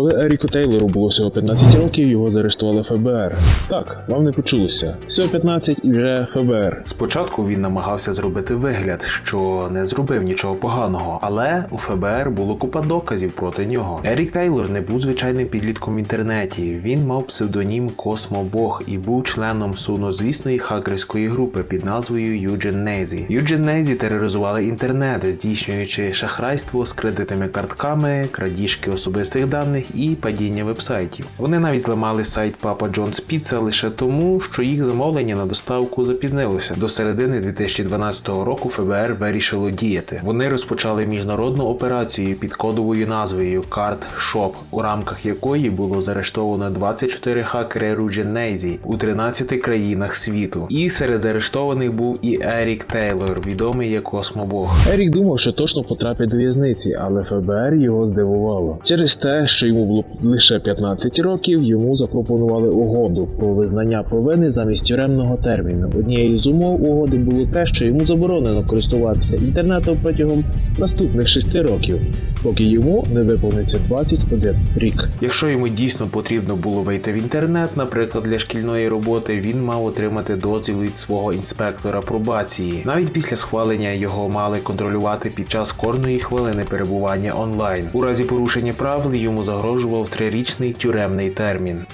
Коли Еріку Тейлору було всього 15 років, його заарештували ФБР. Так, вам не почулося. Всього 15 і вже ФБР. Спочатку він намагався зробити вигляд, що не зробив нічого поганого, але у ФБР було купа доказів проти нього. Ерік Тейлор не був звичайним підлітком в інтернеті. Він мав псевдонім Космобог і був членом сумнозвісної хакерської групи під назвою Юджен Нейзі. Юджен Нейзі тероризували інтернет, здійснюючи шахрайство з кредитними картками, крадіжки особистих даних і падіння вебсайтів. Вони навіть зламали сайт Папа Джонс Піца лише тому, що їх замовлення на доставку запізнилося. До середини 2012 року ФБР вирішило діяти. Вони розпочали міжнародну операцію під кодовою назвою Card Shop, у рамках якої було заарештовано 24 хакери Рудженейзі у 13 країнах світу. І серед заарештованих був і Ерік Тейлор, відомий як Космобог. Ерік думав, що точно потрапить до в'язниці, але ФБР його здивувало. Через те, що йому було лише 15 років, йому запропонували угоду про визнання провини замість тюремного терміну. Однією з умов угоди було те, що йому заборонено користуватися інтернетом протягом наступних 6 років, поки йому не виповниться 21 рік. Якщо йому дійсно потрібно було вийти в інтернет, наприклад, для шкільної роботи, він мав отримати дозвіл від свого інспектора пробації. Навіть після схвалення його мали контролювати під час кожної хвилини перебування онлайн. У разі порушення правил йому загрожував трирічний тюремний термін.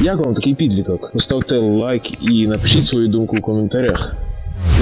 Як вам такий підліток? Ставте лайк і напишіть свою думку у коментарях.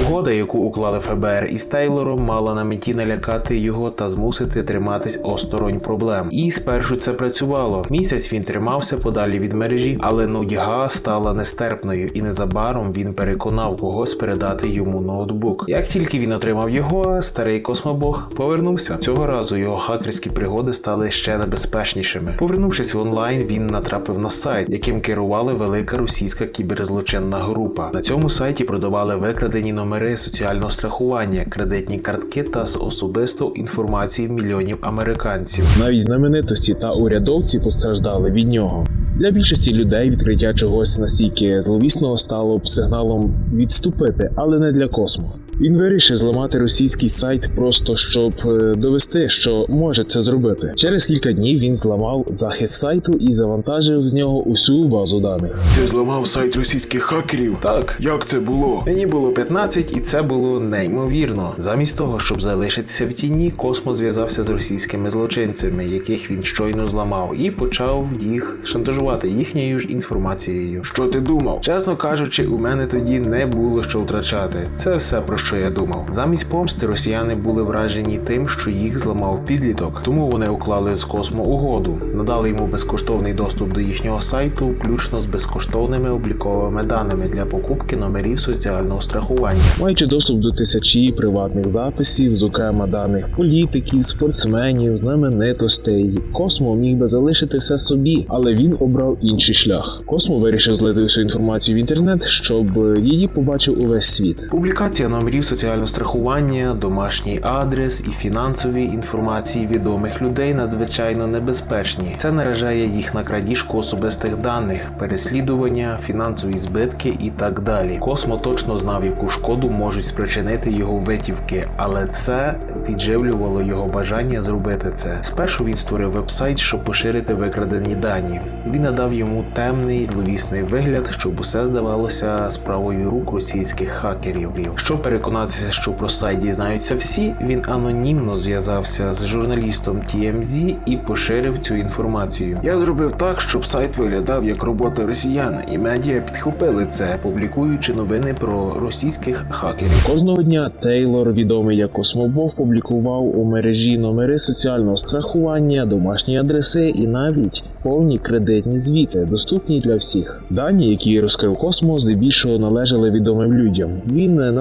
Угода, яку уклали ФБР із Тейлором, мала на меті налякати його та змусити триматись осторонь проблем. І спершу це працювало. Місяць він тримався подалі від мережі, але нудьга стала нестерпною, і незабаром він переконав когось передати йому ноутбук. Як тільки він отримав його, старий космобог повернувся. Цього разу його хакерські пригоди стали ще небезпечнішими. Повернувшись в онлайн, він натрапив на сайт, яким керувала велика російська кіберзлочинна група. На цьому сайті продавали викрадені номери соціального страхування, кредитні картки та з особисту інформацію мільйонів американців. Навіть знаменитості та урядовці постраждали від нього. Для більшості людей відкриття чогось настільки зловісного стало б сигналом відступити, але не для космо. Він вирішив зламати російський сайт просто щоб е, довести, що може це зробити. Через кілька днів він зламав захист сайту і завантажив з нього усю базу даних. Ти зламав сайт російських хакерів? Так. Як це було? Мені було 15, і це було неймовірно. Замість того, щоб залишитися в тіні, Космо зв'язався з російськими злочинцями, яких він щойно зламав, і почав їх шантажувати їхньою ж інформацією. Що ти думав? Чесно кажучи, у мене тоді не було що втрачати. Це все про що я думав. Замість помсти росіяни були вражені тим, що їх зламав підліток, тому вони уклали з Космо угоду, надали йому безкоштовний доступ до їхнього сайту, включно з безкоштовними обліковими даними для покупки номерів соціального страхування. Маючи доступ до тисячі приватних записів, зокрема даних політиків, спортсменів, знаменитостей, Космо міг би залишити все собі, але він обрав інший шлях. Космо вирішив злити всю інформацію в інтернет, щоб її побачив увесь світ. Публікація номерів соціального страхування, домашній адрес і фінансові інформації відомих людей надзвичайно небезпечні. Це наражає їх на крадіжку особистих даних, переслідування, фінансові збитки і так далі. Космо точно знав, яку шкоду можуть спричинити його витівки, але це підживлювало його бажання зробити це. Спершу він створив вебсайт, щоб поширити викрадені дані. Він надав йому темний зловісний вигляд, щоб усе здавалося справою рук російських хакерів. Щоб переконатися, що про сайт дізнаються всі, він анонімно зв'язався з журналістом TMZ і поширив цю інформацію. Я зробив так, щоб сайт виглядав як робота росіян, і медіа підхопили це, публікуючи новини про російських хакерів. Кожного дня Тейлор, відомий як Космобог, публікував у мережі номери соціального страхування, домашні адреси і навіть повні кредитні звіти, доступні для всіх. Дані, які розкрив Космо, здебільшого належали відомим людям. Він е,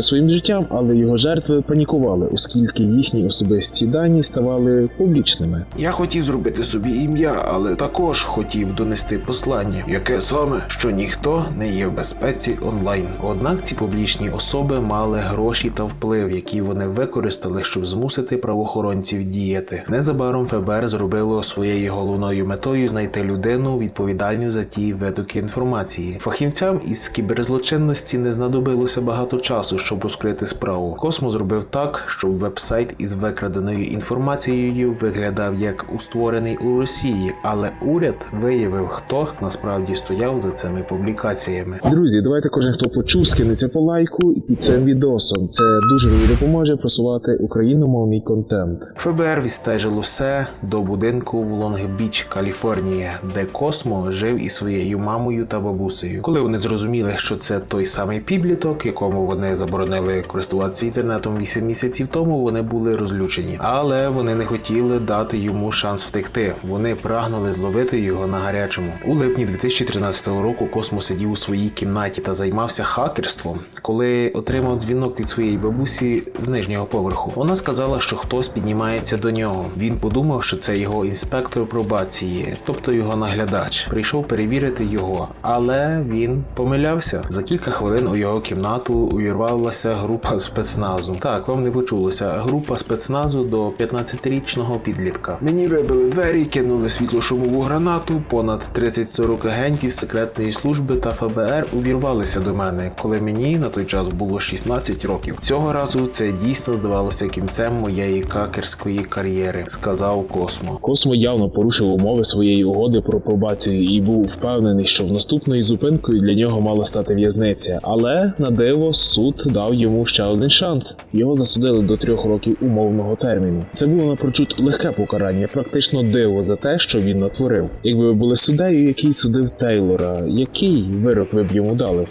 насолоджувався своїм життям, але його жертви панікували, оскільки їхні особисті дані ставали публічними. Я хотів зробити собі ім'я, але також хотів донести послання, яке саме, що ніхто не є в безпеці онлайн. Однак ці публічні особи мали гроші та вплив, які вони використали, щоб змусити правоохоронців діяти. Незабаром ФБР зробило своєю головною метою знайти людину відповідальну за ті витоки інформації. Фахівцям із кіберзлочинності не знадобилося багато часу, щоб розкрити справу. Космо зробив так, щоб веб-сайт із викраденою інформацією виглядав як устворений у Росії, але уряд виявив, хто насправді стояв за цими публікаціями. Друзі, давайте кожен, хто почув, скинеться по лайку і під цим відосом. Це дуже мені допоможе просувати україномовний контент. ФБР відстежило все до будинку в Лонг-Біч, Каліфорнія, де Космо жив із своєю мамою та бабусею. Коли вони зрозуміли, що це той самий підліток, якому вони заборонили користуватися інтернетом 8 місяців тому, вони були розлючені. Але вони не хотіли дати йому шанс втекти. Вони прагнули зловити його на гарячому. У липні 2013 року Космо сидів у своїй кімнаті та займався хакерством, коли отримав дзвінок від своєї бабусі з нижнього поверху. Вона сказала, що хтось піднімається до нього. Він подумав, що це його інспектор пробації, тобто його наглядач. Прийшов перевірити його, але він помилявся. За кілька хвилин у його кімнату увірвалася група спецназу. Так, вам не почулося. Група спецназу до 15-річного підлітка. Мені вибили двері, кинули світлошумову гранату. Понад 30-40 агентів секретної служби та ФБР увірвалися до мене, коли мені на той час було 16 років. Цього разу це дійсно здавалося кінцем моєї какерської кар'єри, сказав Космо. Космо явно порушив умови своєї угоди про пробацію і був впевнений, що в наступною зупинкою для нього мала стати в'язниця. Але на диво суд дав йому ще один шанс. Його засудили до трьох років умовного терміну. Це було напрочуд легке покарання, практично диво за те, що він натворив. Якби ви були суддею, який судив Тейлора, який вирок ви б йому дали?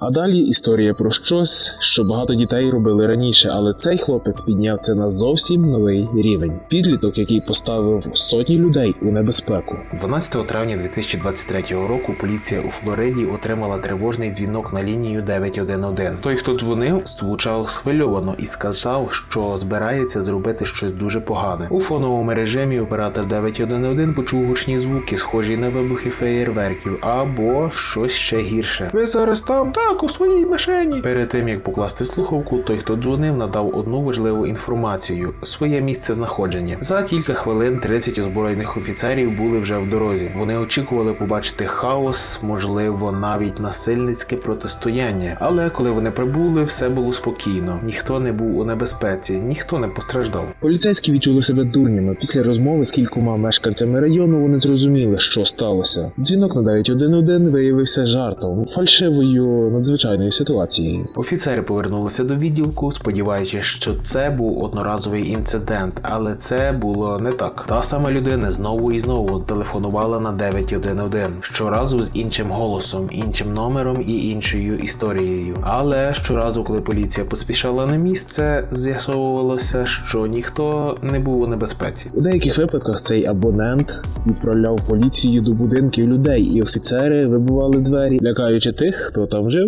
А далі історія про щось, що багато дітей робили раніше, але цей хлопець підняв це на зовсім новий рівень. Підліток, який поставив сотні людей у небезпеку. 12 травня 2023 року поліція у Флориді отримала тривожний дзвінок на лінію 911. Той, хто дзвонив, звучав схвильовано і сказав, що збирається зробити щось дуже погане. У фоновому режимі оператор 911 почув гучні звуки, схожі на вибухи феєрверків, або щось ще гірше. Ви зараз там так у своїй мишені. Перед тим як покласти слухавку, той, хто дзвонив, надав одну важливу інформацію своє місце знаходження. За кілька хвилин 30 озброєних офіцерів були вже в дорозі. Вони очікували побачити хаос, можливо, навіть насильницьке протистояння. Але коли вони прибули, все було спокійно. Ніхто не був у небезпеці, ніхто не постраждав. Поліцейські відчули себе дурнями. Після розмови з кількома мешканцями району вони зрозуміли, що сталося. Дзвінок на 911 виявився жартом, фальшивою надзвичайною ситуацією. Офіцери повернулися до відділку, сподіваючись, що це був одноразовий інцидент, але це було не так. Та сама людина знову і знову телефонувала на 911, щоразу з іншим голосом, іншим номером і іншою історією. Але щоразу, коли поліція поспішала на місце, з'ясовувалося, що ніхто не був у небезпеці. У деяких випадках цей абонент відправляв поліцію до будинків людей, і офіцери вибивали двері, лякаючи тих, хто там жив.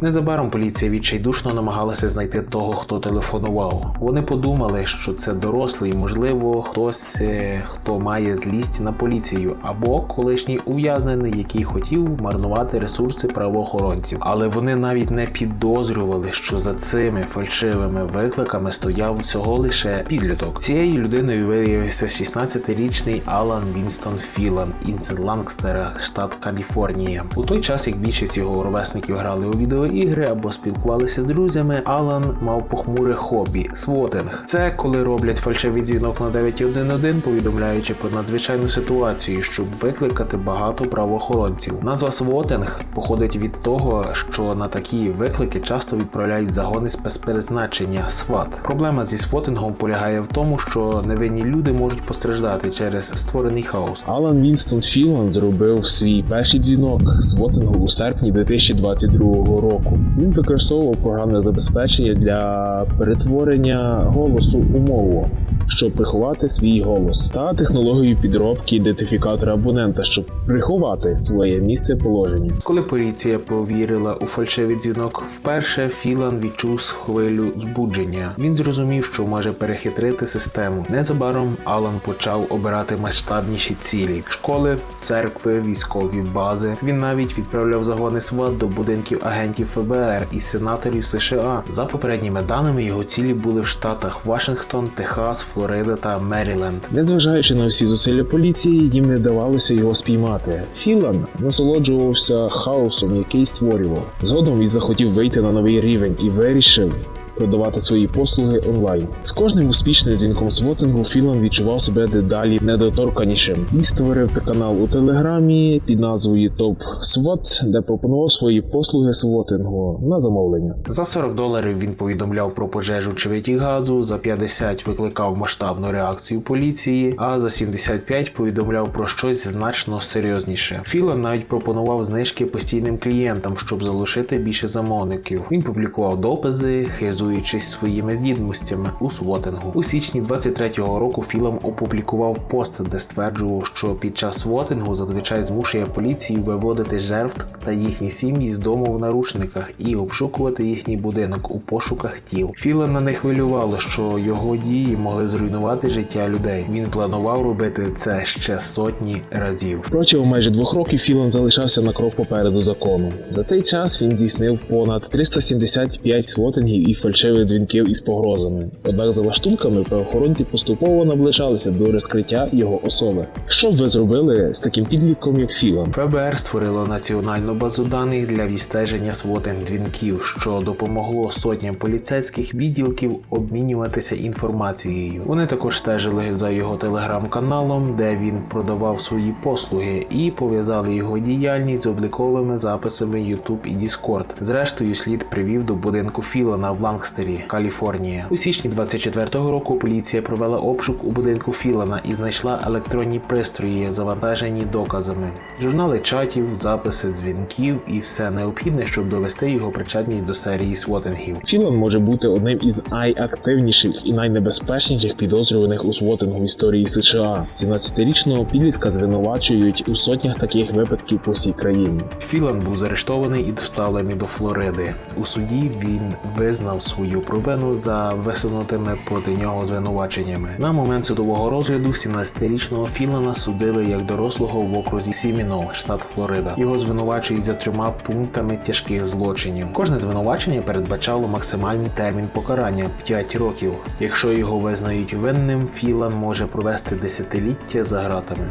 Незабаром поліція відчайдушно намагалася знайти того, хто телефонував. Вони подумали, що це дорослий, можливо, хтось, е, хто має злість на поліцію, або колишній ув'язнений, який хотів марнувати ресурси правоохоронців. Але вони навіть не підозрювали, що за цими фальшивими викликами стояв всього лише підліток. Цією людиною виявився 16-річний Алан Вінстон Філан із Лангстера, штат Каліфорнія. У той час, як більшість його ровесників грали у відеоігри або спілкувалися з друзями, Алан мав похмуре хобі свотинг. Це коли роблять фальшивий дзвінок на 911, повідомляючи про надзвичайну ситуацію, щоб викликати багато правоохоронців. Назва свотинг походить від того, що на такі виклики часто відправляють загони спецпризначення СВАТ. Проблема зі свотингом полягає в тому, що невинні люди можуть постраждати через створений хаос. Алан Вінстон Філан зробив свій перший дзвінок з вотингу у серпні 2022 року. Він використовував програмне забезпечення для перетворення голосу у мову, щоб приховати свій голос, та технологію підробки ідентифікатора абонента, щоб приховати своє місце положення. Коли поліція повірила у фальшивий дзвінок, вперше Філан відчув хвилю збудження. Він зрозумів, що може перехитрити систему. Незабаром Алан почав обирати масштабніші цілі: школи, церкви, військові бази. Він навіть відправляв загони СВАТ до будинків агентів ФБР і сенаторів США. За попередніми даними, його цілі були в штатах Вашингтон, Техас, Флорида та Меріленд. Незважаючи на всі зусилля поліції, їм не вдавалося його спіймати. Філан насолоджувався хаосом, який створював. Згодом він захотів вийти на новий рівень і вирішив. Продавати свої послуги онлайн з кожним успішним дзвінком свотингу Філан відчував себе дедалі недоторканішим. Він створив канал у телеграмі під назвою Top SWOT, де пропонував свої послуги свотингу на замовлення. За 40 доларів він повідомляв про пожежу чи витік газу, за 50 викликав масштабну реакцію поліції, а за 75 повідомляв про щось значно серйозніше. Філан навіть пропонував знижки постійним клієнтам, щоб залишити більше замовників. Він публікував дописи, хизуючись своїми здібностями у свотингу. У січні 23-го року Філам опублікував пост, де стверджував, що під час свотингу зазвичай змушує поліцію виводити жертв та їхні сім'ї з дому в наручниках і обшукувати їхній будинок у пошуках тіл. Філана не хвилювало, що його дії могли зруйнувати життя людей. Він планував робити це ще сотні разів. Протягом майже двох років Філан залишався на крок попереду закону. За той час він здійснив понад 375 свотингів і фальшивих дзвінків із погрозами. Однак за лаштунками правоохоронці поступово наближалися до розкриття його особи. Що б ви зробили з таким підлітком, як Філан? ФБР створило національну базу даних для відстеження свотинг дзвінків, що допомогло сотням поліцейських відділків обмінюватися інформацією. Вони також стежили за його телеграм-каналом, де він продавав свої послуги, і пов'язали його діяльність з обліковими записами YouTube і Discord. Зрештою, слід привів до будинку Філана в Лангстері, Каліфорнія. У січні 24-го року поліція провела обшук у будинку Філана і знайшла електронні пристрої, завантажені доказами, журнали чатів, записи дзвінків і все необхідне, щоб довести його причетність до серії свотингів. Філан може бути одним із найактивніших і найнебезпечніших підозрюваних у свотингу в історії США. 17-річного підлітка звинувачують у сотнях таких випадків по всій країні. Філан був заарештований і доставлений до Флориди. У суді він визнав свою провину за висунутими проти нього звинуваченнями. На момент судового розгляду 17-річного Філана судили як дорослого в окрузі Сімінол, штат Флорида. Його звинувачують за трьома пунктами тяжких злочинів. Кожне звинувачення передбачало максимальний термін покарання 5 років. Якщо його визнають винним, Філан може провести десятиліття за ґратами.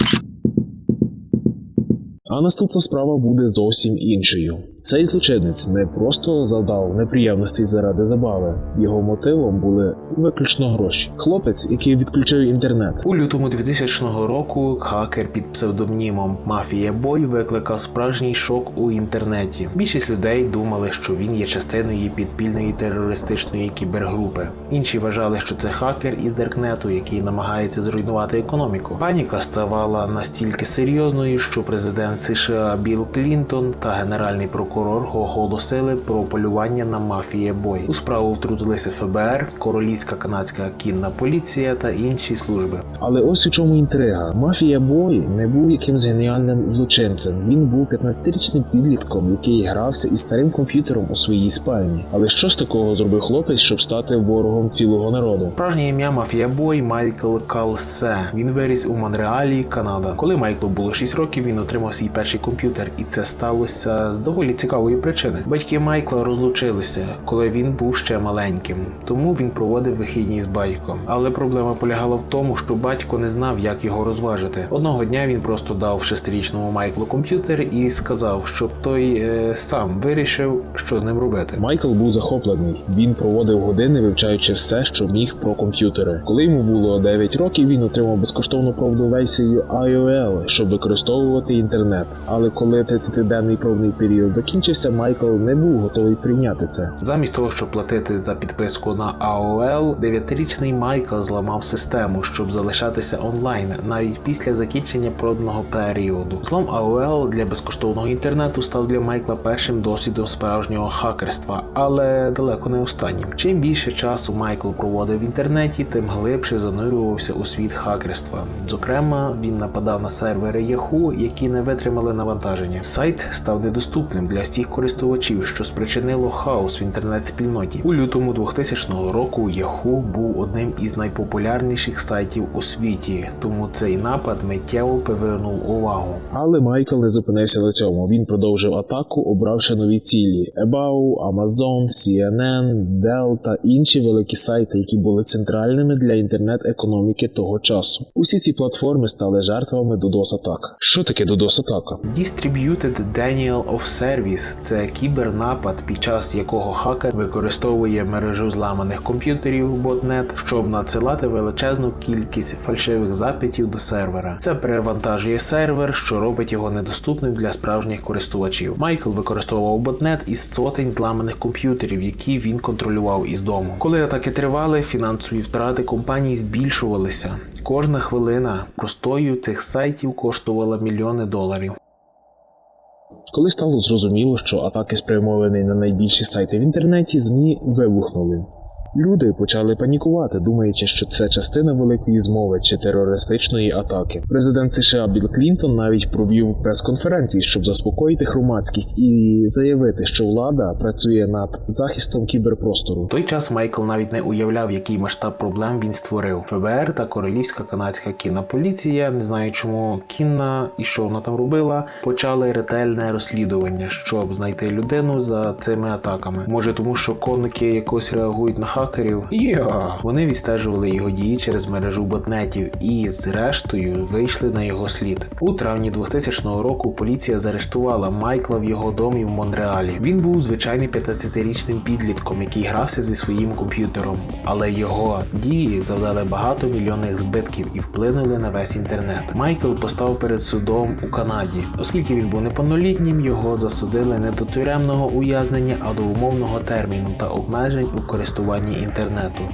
А наступна справа буде зовсім іншою. Цей злочинець не просто завдав неприємностей заради забави. Його мотивом були виключно гроші. Хлопець, який відключив інтернет, У лютому 2000 року хакер під псевдонімом Мафія Бой викликав справжній шок у інтернеті. Більшість людей думали, що він є частиною підпільної терористичної кібергрупи. Інші вважали, що це хакер із Деркнету, який намагається зруйнувати економіку. Паніка ставала настільки серйозною, що президент США Білл Клінтон та генеральний прокурор оголосили про полювання на мафія бой. У справу втрутилися ФБР, Королівська канадська кінна поліція та інші служби. але ось у чому інтрига. Мафія Бой не був якимсь геніальним злочинцем. Він був 15-річним підлітком, який грався із старим комп'ютером у своїй спальні. Але що ж такого зробив хлопець, щоб стати ворогом цілого народу? Справжнє ім'я мафіабой Майкл Калсе. Він виріс у Монреалі, Канада. Коли Майклу було 6 років, він отримав свій перший комп'ютер, і це сталося з доволі цікавої причини. Батьки Майкла розлучилися, коли він був ще маленьким, тому він проводив вихідні з батьком. Але проблема полягала в тому, що батько не знав, як його розважити. Одного дня він просто дав шестирічному Майклу комп'ютер і сказав, щоб той е, сам вирішив, що з ним робити. Майкл був захоплений. Він проводив години, вивчаючи все, що міг про комп'ютери. Коли йому було 9 років, він отримав безкоштовну пробну версію IOL, щоб використовувати інтернет. Але коли 30-денний пробний період закінчився, Майкл не був готовий прийняти це. Замість того, щоб платити за підписку на AOL, 9-річний Майкл зламав систему, щоб залишатися онлайн навіть після закінчення пробного періоду. Злом AOL для безкоштовного інтернету став для Майкла першим досвідом справжнього хакерства, але далеко не останнім. Чим більше часу Майкл проводив в інтернеті, тим глибше занурювався у світ хакерства. Зокрема, він нападав на сервери Yahoo, які не витримали навантаження. Сайт став недоступним для всіх користувачів, що спричинило хаос в інтернет-спільноті. У лютому 2000 року Yahoo був одним із найпопулярніших сайтів у світі, тому цей напад миттєво привернув увагу. Але Майкл не зупинився на цьому. Він продовжив атаку, обравши нові цілі: About, Amazon, CNN, Dell та інші великі сайти, які були центральними для інтернет-економіки того часу. Усі ці платформи стали жертвами DDoS атак. Що таке DDoS атака? Distributed Denial of Service – це кібернапад, під час якого хакер використовує мережу зламаних комп'ютерів ботнет, щоб надсилати величезну кількість фальшивих запитів до сервера. Це перевантажує сервер, що робить його недоступним для справжніх користувачів. Майкл використовував ботнет із сотень зламаних комп'ютерів, які він контролював із дому. Коли атаки тривали, фінансові втрати компаній збільшувалися. Кожна хвилина простою цих сайтів коштувала мільйони доларів. Коли стало зрозуміло, що атаки спрямовані на найбільші сайти в інтернеті, ЗМІ вибухнули. Люди почали панікувати, думаючи, що це частина великої змови чи терористичної атаки. Президент США Білл Клінтон навіть провів прес-конференції, щоб заспокоїти громадськість і заявити, що влада працює над захистом кіберпростору. В той час Майкл навіть не уявляв, який масштаб проблем він створив. ФБР та Королівська канадська кінна поліція, не знаю чому кінна і що вона там робила, почали ретельне розслідування, щоб знайти людину за цими атаками. Може, тому що конники якось реагують на хакерів. Я. Вони відстежували його дії через мережу ботнетів і, зрештою, вийшли на його слід. У травні 2000 року поліція заарештувала Майкла в його домі в Монреалі. Він був звичайним 15-річним підлітком, який грався зі своїм комп'ютером, але його дії завдали багато мільйонних збитків і вплинули на весь інтернет. Майкл постав перед судом у Канаді, оскільки він був неповнолітнім, його засудили не до тюремного ув'язнення, а до умовного терміну та обмежень у користуванні інтернету.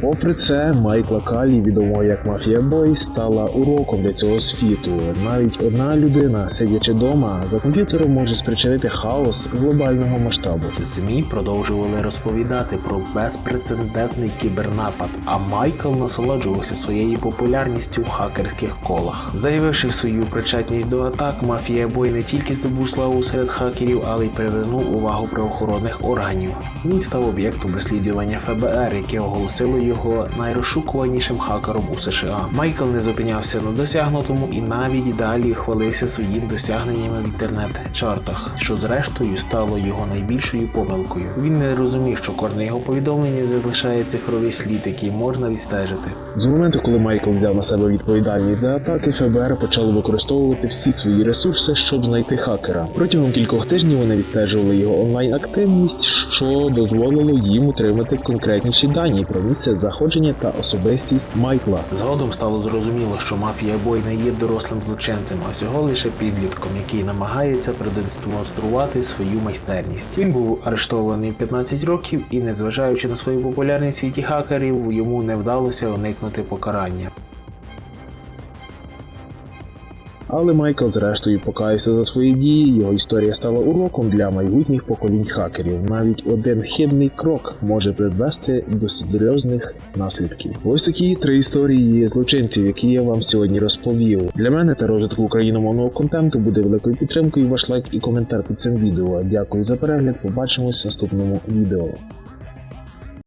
Попри це, Майкла Калі, відомого як Мафія Бой, стала уроком для цього світу. Навіть одна людина, сидячи вдома, за комп'ютером може спричинити хаос глобального масштабу. ЗМІ продовжували розповідати про безпрецедентний кібернапад, а Майкл насолоджувався своєю популярністю в хакерських колах. Заявивши свою причетність до атак, мафія Бой не тільки здобув славу серед хакерів, але й привернув увагу правоохоронних органів. Він став об'єктом розслідування ФБР, яке оголосило його найрозшукуванішим хакером у США. Майкл не зупинявся на досягнутому і навіть далі хвалився своїм досягненнями в інтернет-чартах, що зрештою стало його найбільшою помилкою. Він не розумів, що кожне його повідомлення залишає цифровий слід, який можна відстежити. З моменту, коли Майкл взяв на себе відповідальність за атаки, ФБР почало використовувати всі свої ресурси, щоб знайти хакера. Протягом кількох тижнів вони відстежували його онлайн-активність, що дозволило їм отримати конкретніші дані про місце заходження та особистість Майкла. Згодом стало зрозуміло, що мафія бой не є дорослим злочинцем, а всього лише підлітком, який намагається продемонструвати свою майстерність. Він був арештований 15 років і, незважаючи на свою популярність світі хакерів, йому не вдалося уникнути покарання. Але Майкл зрештою покаявся за свої дії. Його історія стала уроком для майбутніх поколінь хакерів. Навіть один хибний крок може призвести до серйозних наслідків. Ось такі три історії злочинців, які я вам сьогодні розповів. Для мене та розвитку україномовного контенту буде великою підтримкою ваш лайк і коментар під цим відео. Дякую за перегляд. Побачимось в наступному відео.